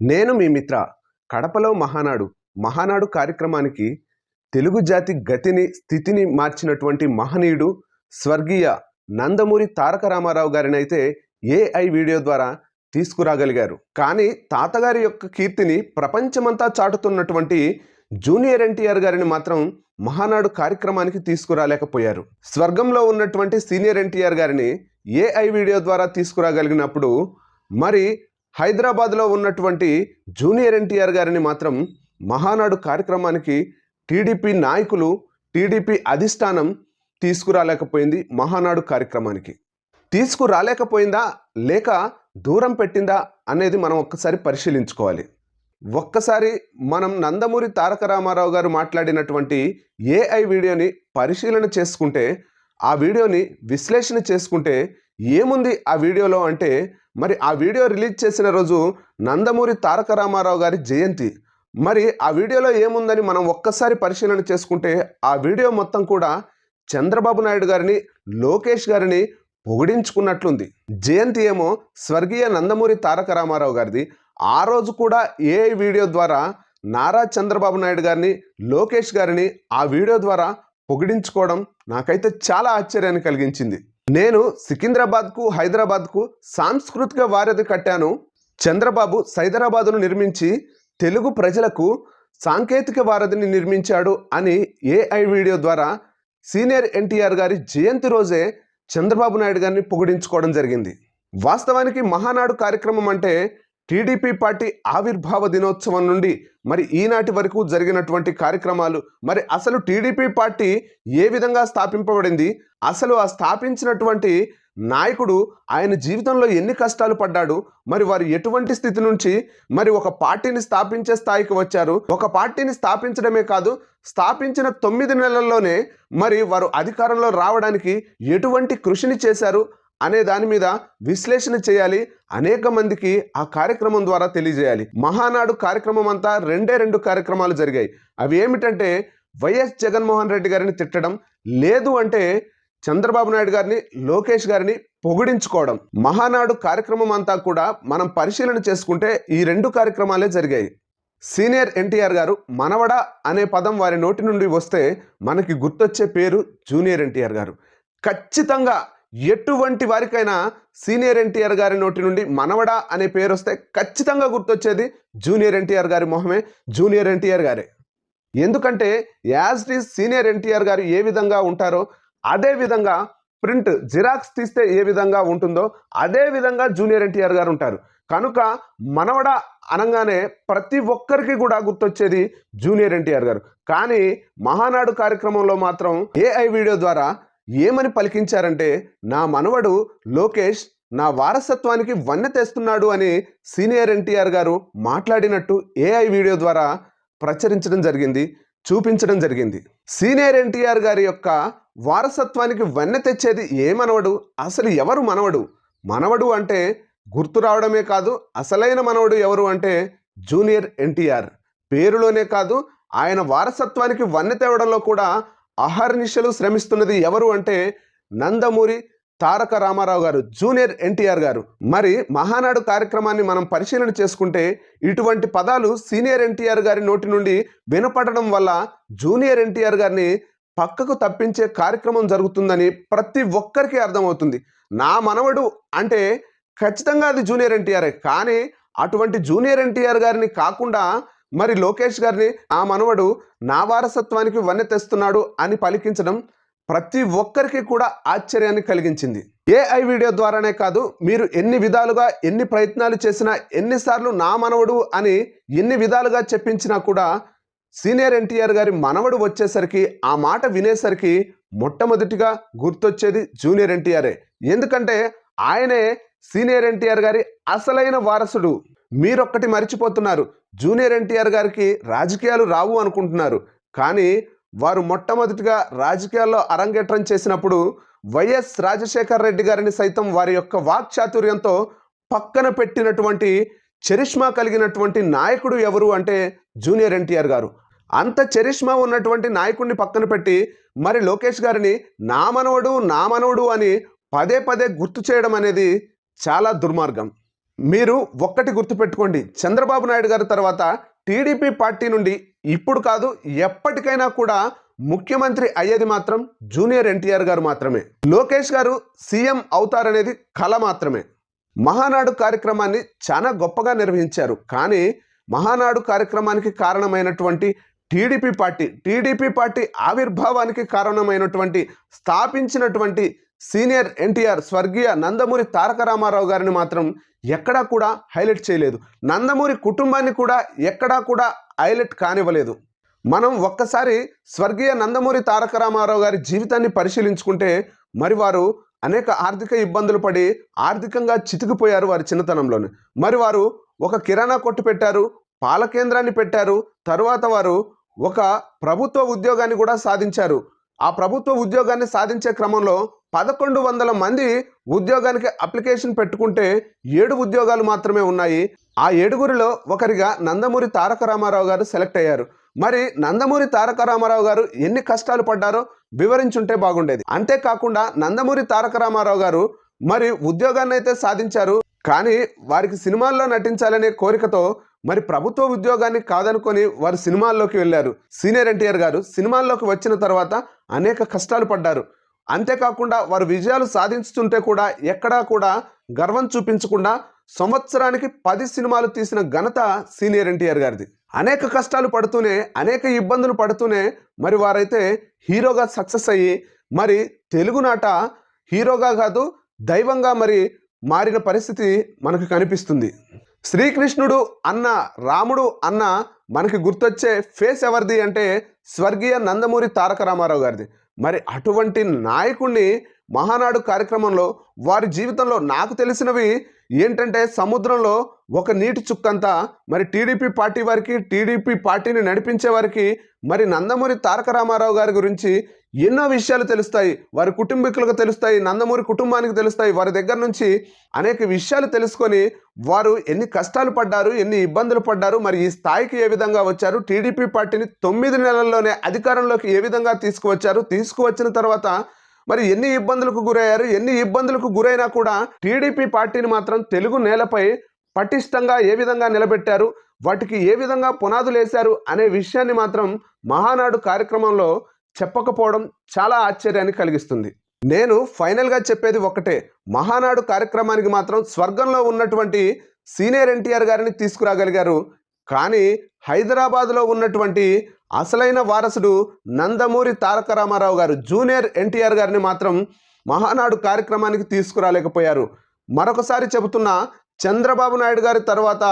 నేను మీ మిత్ర కడపలో మహానాడు మహానాడు కార్యక్రమానికి తెలుగు జాతి గతిని స్థితిని మార్చినటువంటి మహనీయుడు స్వర్గీయ నందమూరి తారక రామారావు గారినైతే అయితే ఏఐ వీడియో ద్వారా తీసుకురాగలిగారు. కానీ తాతగారి యొక్క కీర్తిని ప్రపంచమంతా చాటుతున్నటువంటి జూనియర్ ఎన్టీఆర్ గారిని మాత్రం మహానాడు కార్యక్రమానికి తీసుకురాలేకపోయారు. స్వర్గంలో ఉన్నటువంటి సీనియర్ ఎన్టీఆర్ గారిని ఏఐ వీడియో ద్వారా తీసుకురాగలిగినప్పుడు మరి హైదరాబాద్లో ఉన్నటువంటి జూనియర్ ఎన్టీఆర్ గారిని మాత్రం మహానాడు కార్యక్రమానికి టీడీపీ నాయకులు టీడీపీ అధిష్టానం తీసుకురాలేకపోయింది మహానాడు కార్యక్రమానికి. తీసుకురాలేకపోయిందా లేక దూరం పెట్టిందా అనేది మనం ఒక్కసారి పరిశీలించుకోవాలి. ఒక్కసారి మనం నందమూరి తారక రామారావు గారు మాట్లాడినటువంటి ఏఐ వీడియోని పరిశీలన చేసుకుంటే ఆ వీడియోని విశ్లేషణ చేసుకుంటే ఏముంది ఆ వీడియోలో అంటే మరి ఆ వీడియో రిలీజ్ చేసిన రోజు నందమూరి తారక రామారావు గారి జయంతి. మరి ఆ వీడియోలో ఏముందని మనం ఒక్కసారి పరిశీలన చేసుకుంటే ఆ వీడియో మొత్తం కూడా చంద్రబాబు నాయుడు గారిని లోకేష్ గారిని పొగిడించుకున్నట్లుంది. జయంతి ఏమో స్వర్గీయ నందమూరి తారక రామారావు గారిది. ఆ రోజు కూడా ఏ వీడియో ద్వారా నారా చంద్రబాబు నాయుడు గారిని లోకేష్ గారిని ఆ వీడియో ద్వారా పొగిడించుకోవడం నాకైతే చాలా ఆశ్చర్యాన్ని కలిగించింది. నేను సికింద్రాబాద్కు హైదరాబాద్కు సాంస్కృతిక వారధి కట్టాను. చంద్రబాబు సైదరాబాదును నిర్మించి తెలుగు ప్రజలకు సాంకేతిక వారధిని నిర్మించాడు అని ఏఐ వీడియో ద్వారా సీనియర్ ఎన్టీఆర్ గారి జయంతి రోజే చంద్రబాబు నాయుడు గారిని పొగిడించుకోవడం జరిగింది. వాస్తవానికి మహానాడు కార్యక్రమం అంటే టీడీపీ పార్టీ ఆవిర్భావ దినోత్సవం నుండి మరి ఈనాటి వరకు జరిగినటువంటి కార్యక్రమాలు మరి అసలు టీడీపీ పార్టీ ఏ విధంగా స్థాపింపబడింది? అసలు ఆ స్థాపించినటువంటి నాయకుడు ఆయన జీవితంలో ఎన్ని కష్టాలు పడ్డాడు? మరి వారు ఎటువంటి స్థితి నుంచి మరి ఒక పార్టీని స్థాపించే స్థాయికి వచ్చారు? ఒక పార్టీని స్థాపించడమే కాదు స్థాపించిన తొమ్మిది నెలల్లోనే మరి వారు అధికారంలో రావడానికి ఎటువంటి కృషిని చేశారు? అనే దాని మీద విశ్లేషణ చేయాలి. అనేక మందికి ఆ కార్యక్రమం ద్వారా తెలియజేయాలి. మహానాడు కార్యక్రమం అంతా రెండే రెండు కార్యక్రమాలు జరిగాయి. అవి ఏమిటంటే వైఎస్ జగన్మోహన్ రెడ్డి గారిని తిట్టడం లేదు అంటే చంద్రబాబు నాయుడు గారిని లోకేష్ గారిని పొగిడించుకోవడం. మహానాడు కార్యక్రమం అంతా కూడా మనం పరిశీలన చేసుకుంటే ఈ రెండు కార్యక్రమాలే జరిగాయి. సీనియర్ ఎన్టీఆర్ గారు మనవడ అనే పదం వారి నోటి నుండి వస్తే మనకి గుర్తొచ్చే పేరు జూనియర్ ఎన్టీఆర్ గారు. ఖచ్చితంగా ఎటువంటి వారికైనా సీనియర్ ఎన్టీఆర్ గారి నోటి నుండి మనవడా అనే పేరు వస్తే ఖచ్చితంగా గుర్తొచ్చేది జూనియర్ ఎన్టీఆర్ గారి మొహమే జూనియర్ ఎన్టీఆర్ గారే. ఎందుకంటే as it is senior NTR గారు ఏ విధంగా ఉంటారో అదే విధంగా ప్రింట్ జిరాక్స్ తీస్తే ఏ విధంగా ఉంటుందో అదే విధంగా జూనియర్ ఎన్టీఆర్ గారు ఉంటారు. కనుక మనవడ అనగానే ప్రతి ఒక్కరికి కూడా గుర్తొచ్చేది జూనియర్ ఎన్టీఆర్ గారు. కానీ మహానాడు కార్యక్రమంలో మాత్రం ఏఐ వీడియో ద్వారా ఏమని పలికించారంటే నా మనవడు లోకేష్ నా వారసత్వానికి వన్నె తెస్తున్నాడు అని సీనియర్ ఎన్టీఆర్ గారు మాట్లాడినట్టు ఏఐ వీడియో ద్వారా ప్రచురించడం జరిగింది చూపించడం జరిగింది. సీనియర్ ఎన్టీఆర్ గారి యొక్క వారసత్వానికి వన్నె తెచ్చేది ఏ మనవడు? అసలు ఎవరు మనవడు? మనవడు అంటే గుర్తు రావడమే కాదు అసలైన మనవడు ఎవరు అంటే జూనియర్ ఎన్టీఆర్. పేరులోనే కాదు ఆయన వారసత్వానికి వన్నె తేవడంలో కూడా అహర్నిశలు శ్రమిస్తున్నది ఎవరు అంటే నందమూరి తారక రామారావు గారు జూనియర్ ఎన్టీఆర్ గారు. మరి మహానాడు కార్యక్రమాన్ని మనం పరిశీలన చేసుకుంటే ఇటువంటి పదాలు సీనియర్ ఎన్టీఆర్ గారి నోటి నుండి వినపడడం వల్ల జూనియర్ ఎన్టీఆర్ గారిని పక్కకు తప్పించే కార్యక్రమం జరుగుతుందని ప్రతి ఒక్కరికి అర్థమవుతుంది. నా మనవడు అంటే ఖచ్చితంగా అది జూనియర్ ఎన్టీఆర్. కానీ అటువంటి జూనియర్ ఎన్టీఆర్ గారిని కాకుండా మరి లోకేష్ గారిని ఆ మనవడు నా వారసత్వానికి వన్నె తెస్తున్నాడు అని పలికించడం ప్రతి ఒక్కరికి కూడా ఆశ్చర్యాన్ని కలిగించింది. ఏఐ వీడియో ద్వారానే కాదు మీరు ఎన్ని విధాలుగా ఎన్ని ప్రయత్నాలు చేసినా ఎన్నిసార్లు నా మనవడు అని ఎన్ని విధాలుగా చెప్పించినా కూడా సీనియర్ ఎన్టీఆర్ గారి మనవడు వచ్చేసరికి ఆ మాట వినేసరికి మొట్టమొదటిగా గుర్తొచ్చేది జూనియర్ ఎన్టీఆర్ఏ ఎందుకంటే ఆయనే సీనియర్ ఎన్టీఆర్ గారి అసలైన వారసుడు. మీరొక్కటి మర్చిపోతున్నారు. జూనియర్ ఎన్టీఆర్ గారికి రాజకీయాలు రావు అనుకుంటున్నారు. కానీ వారు మొట్టమొదటిగా రాజకీయాల్లో అరంగేట్రం చేసినప్పుడు వైఎస్ రాజశేఖర్ రెడ్డి గారిని సైతం వారి యొక్క వాక్చాతుర్యంతో పక్కన పెట్టినటువంటి చరిష్మా కలిగినటువంటి నాయకుడు ఎవరు అంటే జూనియర్ ఎన్టీఆర్ గారు. అంత చరిష్మా ఉన్నటువంటి నాయకుడిని పక్కన పెట్టి మరి లోకేష్ గారిని నా మనవడు నా మనవడు అని పదే పదే గుర్తు చేయడం అనేది చాలా దుర్మార్గం. మీరు ఒక్కటి గుర్తుపెట్టుకోండి. చంద్రబాబు నాయుడు గారి తర్వాత టీడీపీ పార్టీ నుండి ఇప్పుడు కాదు ఎప్పటికైనా కూడా ముఖ్యమంత్రి అయ్యేది మాత్రం జూనియర్ ఎన్టీఆర్ గారు మాత్రమే. లోకేష్ గారు సీఎం అవుతారనేది కళ మాత్రమే. మహానాడు కార్యక్రమాన్ని చాలా గొప్పగా నిర్వహించారు. కానీ మహానాడు కార్యక్రమానికి కారణమైనటువంటి టీడీపీ పార్టీ టీడీపీ పార్టీ ఆవిర్భావానికి కారణమైనటువంటి స్థాపించినటువంటి సీనియర్ ఎన్టీఆర్ స్వర్గీయ నందమూరి తారక రామారావు గారిని మాత్రం ఎక్కడా కూడా హైలైట్ చేయలేదు. నందమూరి కుటుంబాన్ని కూడా ఎక్కడా కూడా హైలైట్ కానివ్వలేదు. మనం ఒక్కసారి స్వర్గీయ నందమూరి తారక రామారావు గారి జీవితాన్ని పరిశీలించుకుంటే మరి వారు అనేక ఆర్థిక ఇబ్బందులు పడి ఆర్థికంగా చితికిపోయారు వారి చిన్నతనంలోనే. మరి వారు ఒక కిరాణా కొట్టు పెట్టారు పాల కేంద్రాన్ని పెట్టారు తరువాత వారు ఒక ప్రభుత్వ ఉద్యోగాన్ని కూడా సాధించారు. ఆ ప్రభుత్వ ఉద్యోగాన్ని సాధించే క్రమంలో పదకొండు వందల మంది ఉద్యోగానికి అప్లికేషన్ పెట్టుకుంటే ఏడు ఉద్యోగాలు మాత్రమే ఉన్నాయి. ఆ ఏడుగురిలో ఒకరిగా నందమూరి తారక రామారావు గారు సెలెక్ట్ అయ్యారు. మరి నందమూరి తారక రామారావు గారు ఎన్ని కష్టాలు పడ్డారో వివరించుంటే బాగుండేది. అంతేకాకుండా నందమూరి తారక రామారావు గారు మరి ఉద్యోగాన్ని అయితే సాధించారు. కానీ వారికి సినిమాల్లో నటించాలనే కోరికతో మరి ప్రభుత్వ ఉద్యోగాన్ని కాదనుకొని వారు సినిమాల్లోకి వెళ్ళారు. సీనియర్ ఎన్టీఆర్ గారు సినిమాల్లోకి వచ్చిన తర్వాత అనేక కష్టాలు పడ్డారు. అంతేకాకుండా వారు విజయాలు సాధించుతుంటే కూడా ఎక్కడా కూడా గర్వం చూపించకుండా సంవత్సరానికి పది సినిమాలు తీసిన ఘనత సీనియర్ ఎన్టీఆర్ గారిది. అనేక కష్టాలు పడుతూనే అనేక ఇబ్బందులు పడుతూనే మరి వారైతే హీరోగా సక్సెస్ అయ్యి మరి తెలుగునాట హీరోగా కాదు దైవంగా మరి మారిన పరిస్థితి మనకు కనిపిస్తుంది. శ్రీకృష్ణుడు అన్న రాముడు అన్న మనకి గుర్తొచ్చే ఫేస్ ఎవరిది అంటే స్వర్గీయ నందమూరి తారక రామారావు గారిది. మరి అటువంటి నాయకుడిని మహానాడు కార్యక్రమంలో వారి జీవితంలో నాకు తెలిసినవి ఏంటంటే సముద్రంలో ఒక నీటి చుక్కంతా మరి టీడీపీ పార్టీ వారికి టీడీపీ పార్టీని నడిపించే వారికి మరి నందమూరి తారక రామారావు గారి గురించి ఎన్నో విషయాలు తెలుస్తాయి. వారి కుటుంబీకులకు తెలుస్తాయి. నందమూరి కుటుంబానికి తెలుస్తాయి. వారి దగ్గర నుంచి అనేక విషయాలు తెలుసుకొని వారు ఎన్ని కష్టాలు పడ్డారు ఎన్ని ఇబ్బందులు పడ్డారు మరి ఈ స్థాయికి ఏ విధంగా వచ్చారు టీడీపీ పార్టీని తొమ్మిది నెలల్లోనే అధికారంలోకి ఏ విధంగా తీసుకువచ్చారు తీసుకువచ్చిన తర్వాత మరి ఎన్ని ఇబ్బందులకు గురయ్యారు ఎన్ని ఇబ్బందులకు గురైనా కూడా టీడీపీ పార్టీని మాత్రం తెలుగు నేలపై పటిష్టంగా ఏ విధంగా నిలబెట్టారు వాటికి ఏ విధంగా పునాదులు వేశారు అనే విషయాన్ని మాత్రం మహానాడు కార్యక్రమంలో చెప్పకపోవడం చాలా ఆశ్చర్యాన్ని కలిగిస్తుంది. నేను ఫైనల్గా చెప్పేది ఒకటే మహానాడు కార్యక్రమానికి మాత్రం స్వర్గంలో ఉన్నటువంటి సీనియర్ ఎన్టీఆర్ గారిని తీసుకురాగలిగారు. కానీ హైదరాబాద్లో ఉన్నటువంటి అసలైన వారసుడు నందమూరి తారక రామారావు గారు జూనియర్ ఎన్టీఆర్ గారిని మాత్రం మహానాడు కార్యక్రమానికి తీసుకురాలేకపోయారు. మరొకసారి చెబుతున్న చంద్రబాబు నాయుడు గారి తర్వాత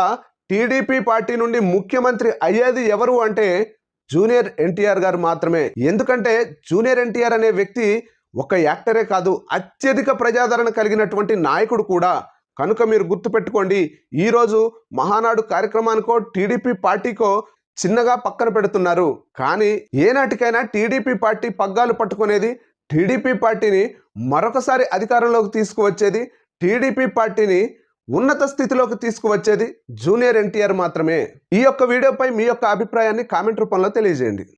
టీడీపీ పార్టీ నుండి ముఖ్యమంత్రి అయ్యేది ఎవరు అంటే జూనియర్ ఎన్టీఆర్ గారు మాత్రమే. ఎందుకంటే జూనియర్ ఎన్టీఆర్ అనే వ్యక్తి ఒక యాక్టరే కాదు అత్యధిక ప్రజాదరణ కలిగినటువంటి నాయకుడు కూడా. కనుక మీరు గుర్తుపెట్టుకోండి ఈరోజు మహానాడు కార్యక్రమానికో టీడీపీ పార్టీకో చిన్నగా పక్కన పెడుతున్నారు. కానీ ఏనాటికైనా టీడీపీ పార్టీ పగ్గాలు పట్టుకునేది టీడీపీ పార్టీని మరొకసారి అధికారంలోకి తీసుకువచ్చేది టీడీపీ పార్టీని ఉన్నత స్థితిలోకి తీసుకువచ్చేది జూనియర్ ఎన్టీఆర్ మాత్రమే. ఈ యొక్క వీడియోపై మీ యొక్క అభిప్రాయాన్ని కామెంట్ రూపంలో తెలియజేయండి.